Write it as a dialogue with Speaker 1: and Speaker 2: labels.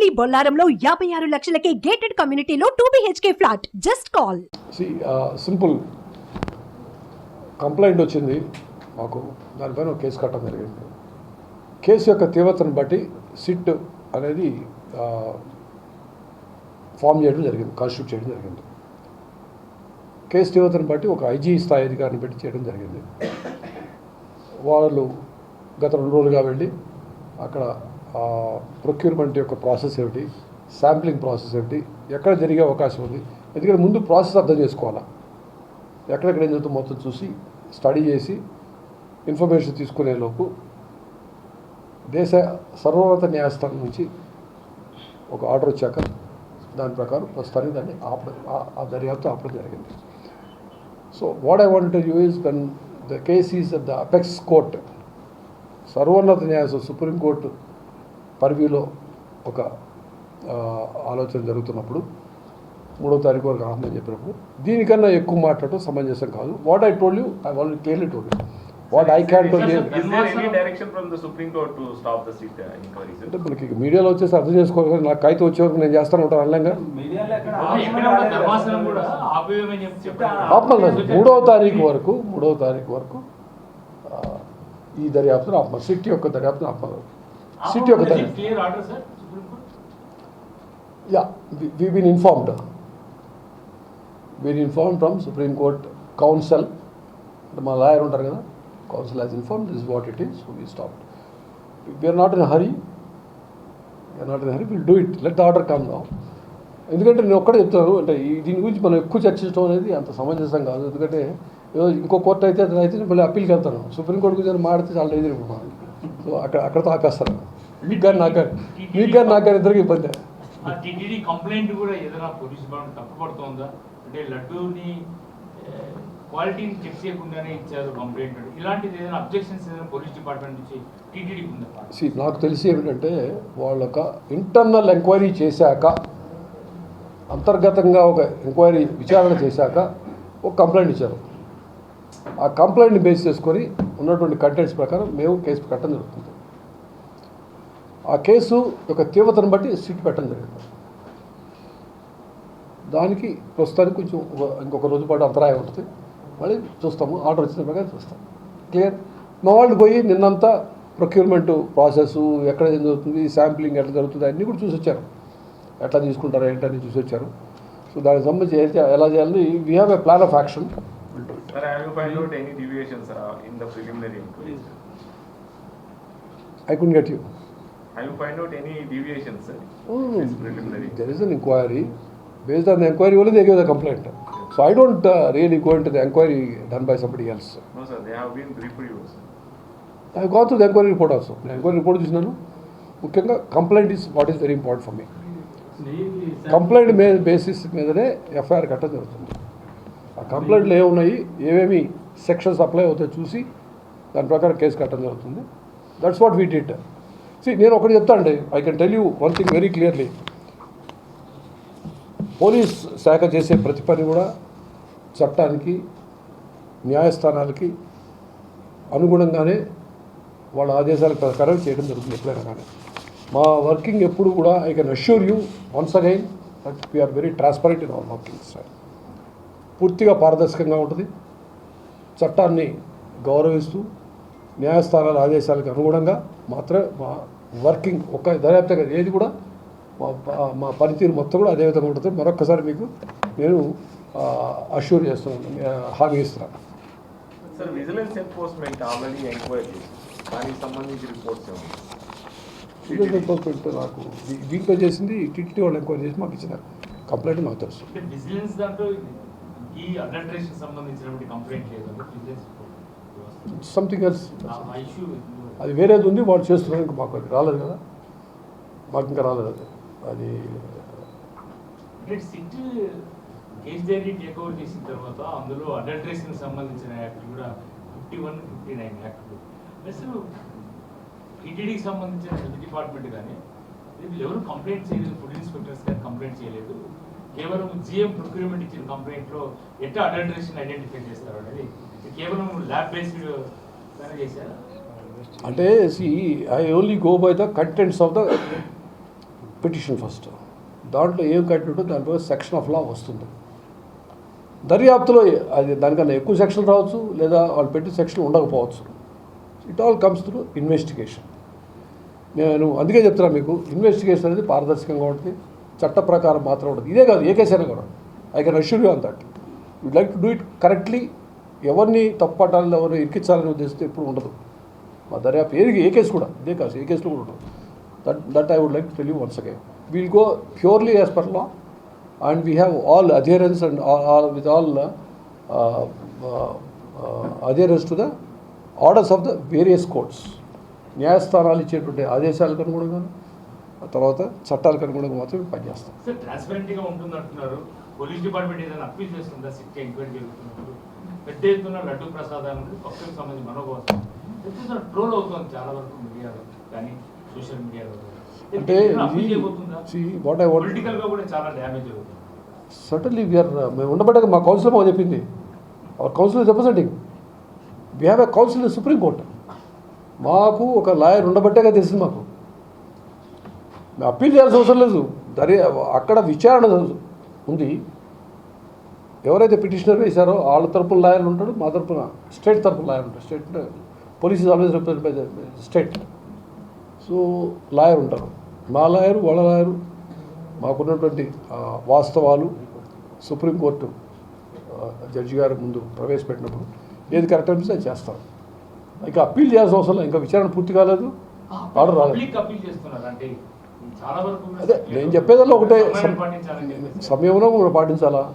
Speaker 1: ఉండవల్లి బొల్లారంలో యాభై ఆరు లక్షలకే గేటెడ్ కమ్యూనిటీలో two BHK flat just call
Speaker 2: C simple complaint వచ్చింది. మాకు దానిపైన ఒక కేసు కట్టడం జరిగింది. కేసు యొక్క తీవ్రతను బట్టి సిట్ అనేది ఫామ్ చేయడం జరిగింది కాన్స్టిట్యూట్ చేయడం జరిగింది. కేసు తీవ్రతను బట్టి ఒక ఐజీ స్థాయి అధికారిని పెట్టి చేయడం జరిగింది. వాళ్ళు గత రెండు రోజులుగా వెళ్ళి అక్కడ ప్రొక్యూర్మెంట్ యొక్క ప్రాసెస్ ఏమిటి? శాంప్లింగ్ ప్రాసెస్ ఏమిటి? ఎక్కడ జరిగే అవకాశం ఉంది? ఎందుకంటే ముందు ప్రాసెస్ అర్థం చేసుకోవాలా? ఎక్కడెక్కడ ఏం జరుగుతుందో మొత్తం చూసి స్టడీ చేసి ఇన్ఫర్మేషన్ తీసుకునే లోపు దేశ సర్వోన్నత న్యాయస్థానం నుంచి ఒక ఆర్డర్ వచ్చాక దాని ప్రకారం ప్రస్తుతానికి దాన్ని ఆపడం ఆ- దర్యాప్తు ఆపడం జరిగింది. So what I want you is when the case is the apex court సర్వోన్నత న్యాయస్థానం సుప్రీంకోర్టు పరిధిలో ఒక ఆలోచన జరుగుతున్నప్పుడు మూడో తారీఖు వరకు ఆహ్వానం చెప్పినప్పుడు దీనికన్నా ఎక్కువ మాట్లాడటం సమంజసం కాదు. What I told you I will clearly told you what I can told you
Speaker 3: Is there any direction from the Supreme Court to stop the seat inquiry? sir?
Speaker 2: అంటే మనకి మీడియాలో వచ్చేసి అర్థం చేసుకోవాలి నాకు కాగితం వచ్చే వరకు నేను చేస్తాను ఉంటాను అనలేంగా. ఆపమన్నారు మూడవ తారీఖు వరకు మూడవ తారీఖు వరకు ఈ దర్యాప్తును ఆపమన్నారు. సిటీ యొక్క దర్యాప్తును ఆపమన్నారు. SIT
Speaker 4: court
Speaker 2: yeah we been informed been inform from supreme court counsel అంటే మా లాయర్ ఉంటారు కదా counsel has inform this what it is we stop we are not in hurry we are not in hurry will do it let the order come now ఎందుకంటే నేను ఒక్కడే చెప్తాను అంటే దీని గురించి మనం ఎక్కువ చర్చించడం అనేది అంత సమంజసం కాదు. ఎందుకంటే ఇంకో కోర్టు అయితే అయితే మళ్ళీ అప్పీల్కి వెళ్తాను. సుప్రీంకోర్టు గురించి మాడితే చాలా ఎదురు సో అక్కడ అక్కడతో ఆపేస్తాను మీకు కానీ నాకు కానీ మీకు కానీ నాకు కానీ ఇద్దరికి ఇబ్బంది.
Speaker 4: ఆ టీటీడీ కంప్లైంట్ కూడా ఏదైనా పోలీస్ డిపార్ట్మెంట్ తప్పుపడుతోందా అంటే లడ్డూని క్వాలిటీని చెక్ చేయకుండానే ఇచ్చారు కంప్లైంట్ ఇలాంటిది ఏదైనా అబ్జెక్షన్స్ ఏదైనా పోలీస్ డిపార్ట్మెంట్ నుంచి టీటీడీకి ఉందా?
Speaker 2: నాకు తెలిసి ఏమిటంటే వాళ్ళొక ఇంటర్నల్ ఎంక్వైరీ చేశాక అంతర్గతంగా ఒక ఎంక్వైరీ విచారణ చేశాక ఒక కంప్లైంట్ ఇచ్చారు. ఆ కంప్లైంట్ని బేస్ చేసుకొని ఉన్నటువంటి కంటెంట్స్ ప్రకారం మేము కేసు పెట్టడం జరుగుతుంది. ఆ కేసు యొక్క తీవ్రతను బట్టి సిట్ పెట్టడం జరిగింది దానికి ప్రస్తుతానికి కొంచెం ఒక- ఇంకొక రోజు పాటు అంతరాయం ఉంటుంది. మళ్ళీ చూస్తాము. ఆర్డర్ వచ్చిన ప్రకారం చూస్తాం. క్లియర్ మా వాళ్ళు పోయి నిన్నంతా ప్రొక్యూర్మెంట్ ప్రాసెస్ ఎక్కడ ఏం జరుగుతుంది శాంప్లింగ్ ఎట్లా జరుగుతుంది అన్నీ కూడా చూసి వచ్చారు. ఎట్లా తీసుకుంటారు ఏంటని చూసి వచ్చారు. సో దానికి సంబంధించి ఎలా చేయాలి- ఎలా చేయాలని we have a plan of action
Speaker 3: Sir, have you found out any deviations uh, in the preliminary inquiry?
Speaker 2: I could get you
Speaker 3: Have you found out any deviations, sir? It's preliminary.
Speaker 2: There is an enquiry based on the enquiry only they give the complaint so I don't really go in to the enquiry done by somebody else
Speaker 3: No, sir, they have been briefed you, sir.
Speaker 2: I gone to the enquiry report also నేను enquiry report చూసినాను ముఖ్యంగా complaint is what is very important for me complaint మే basis మీదనే FIR కట్టడం జరుగుతుంది కంప్లైంట్లు ఏ ఉన్నాయి ఏమేమి సెక్షన్స్ అప్లై అవుతాయో చూసి దాని ప్రకారం కేసు కట్టడం జరుగుతుంది. That's what we did see నేను ఒకటి చెప్తానండి I can tell you one thing very clearly police శాఖ చేసే ప్రతి పని కూడా చట్టానికి న్యాయస్థానాలకి అనుగుణంగానే వాళ్ళ ఆదేశాల ప్రకారం చేయడం జరుగుతుంది ఎప్పుడైనా కానీ. మా వర్కింగ్ ఎప్పుడు కూడా I can assure you once again that we are very transparent in our working sir పూర్తిగా పారదర్శకంగా ఉంటుంది. చట్టాన్ని గౌరవిస్తూ న్యాయస్థానాల ఆదేశాలకు అనుగుణంగా మాత్రమే మా వర్కింగ్ ఒక్క దర్యాప్తు కాదు, ఏది కూడా మా మా పనితీరు మొత్తం కూడా అదే విధంగా ఉంటుంది. మరొక్కసారి మీకు నేను అష్యూర్ చేస్తున్నాను ఆ, హామీ ఇస్తున్నాను
Speaker 3: దానికి సంబంధించి రిపోర్ట్స్
Speaker 2: విజిలెన్స్ ఎన్ఫోర్స్మెంట్ నాకు దీంట్లో చేసింది టీటీడీ వాళ్ళు ఎంక్వైరీ చేసి మాకు ఇచ్చిన కంప్లైంట్ మాకు తెలుసు.
Speaker 4: విజిలెన్స్ దాంట్లో ఈ అడల్టరేషన్ సంబంధించినటువంటి కంప్లైంట్ లేదు
Speaker 2: సంథింగ్ ఎల్స్ అది వేరేది ఉంది వాళ్ళు చేస్తున్నారు ఇంకా మాకు అది రాలేదు కదా. మాకు ఇంకా రాలేదు అది. అది
Speaker 4: SIT case diary take over చేసిన తర్వాత అందులో అడల్టరేషన్ సంబంధించిన యాక్ట్ కూడా fifty one fifty nine act అసలు టీటీడీకి సంబంధించిన హెల్త్ డిపార్ట్మెంట్ కానీ ఎవరు కంప్లైంట్ చేయలేదు ఫుడ్ ఇన్స్పెక్టర్స్ కానీ కంప్లైంట్ చేయలేదు. కేవలం జిఎం ప్రొక్యూర్మెంట్ ఇచ్చిన కంప్లైంట్లో ఎట్లా అడల్టరేషన్ ఐడెంటిఫై చేస్తారు అనేది కేవలం ల్యాబ్ బేస్డ్ గానే
Speaker 2: అంటే I only go by the contents of the petition first దాంట్లో ఏం కట్టినట్టు దానిపై సెక్షన్ ఆఫ్ లా వస్తుంది. దర్యాప్తులో అది దానికన్నా ఎక్కువ సెక్షన్ రావచ్చు లేదా వాళ్ళు పెట్టి సెక్షన్ ఉండకపోవచ్చు. It all comes through investigation నేను అందుకే చెప్తున్నా మీకు ఇన్వెస్టిగేషన్ అనేది పారదర్శకంగా ఉంటుంది. చట్ట ప్రకారం మాత్రం ఉండదు. ఇదే కాదు ఏ కేసు కూడా. I can assure you on that would like to do it correctly ఎవరిని తప్పట్టాలని ఎవరిని ఇరికించాలని ఉద్దేశిస్తే ఎప్పుడు ఉండదు. మా దర్యాప్తు ఏ ఏ కేసు కూడా. ఇదే కాదు ఏ కేసులో కూడా ఉండదు. That that I would like to tell you once again will go purely as per law and we have all adherence and all with all adherence to the orders of the various courts న్యాయస్థానాలు ఇచ్చేటువంటి ఆదేశాలకు అనుగుణంగా తర్వాత చట్టాలకు అనుగుణంగా మాత్రమే పనిచేస్తాం.
Speaker 4: ఉంటుంది అంటున్నారు పోలీస్ డిపార్ట్మెంట్ ఏదైనా అప్పీల్ చేస్తుందా? సిట్ ఎంక్వైరీ జరుగుతున్నప్పుడు పెద్ద ఎత్తున లడ్డు ప్రసాదం అనేది పక్కకు సంబంధించి మనోభావం పెద్ద ఎత్తున ట్రోల్ అవుతుంది చాలా వరకు మీడియాలో కానీ సోషల్ మీడియాలో
Speaker 2: అంటే
Speaker 4: పొలిటికల్గా కూడా చాలా డ్యామేజ్ అవుతుంది.
Speaker 2: సటన్లీ వీఆర్ మేము ఉండబట్టే మా కౌన్సిల్ మాకు చెప్పింది. Our counsel representing we have a counsel supreme court మాకు ఒక లాయర్ ఉండబట్టేగా తెలిసింది మాకు. అప్పీల్ చేయాల్సిన అవసరం లేదు. దర్యా అక్కడ విచారణ ఉంది. ఎవరైతే పిటిషనర్ వేశారో వాళ్ళ తరపున లాయర్ ఉంటాడు మా తరపున స్టేట్ తరపున లాయర్ ఉంటాడు state police is always represent by state. So lawyer ఉంటారు. మా లాయరు వాళ్ళ లాయరు మాకున్నటువంటి వాస్తవాలు సుప్రీంకోర్టు జడ్జి గారి ముందు ప్రవేశపెట్టినప్పుడు ఏది కరెక్ట్ అనిపిస్తే అది చేస్తాం. ఇంకా అప్పీల్ చేయాల్సిన అవసరం. ఇంకా విచారణ పూర్తి కాలేదు. ఆర్డర్ రాలేదు.
Speaker 4: కూడా
Speaker 2: అదే నేను చెప్పేదల్లా ఒకటే. సమయంలో మనం పాటించాలా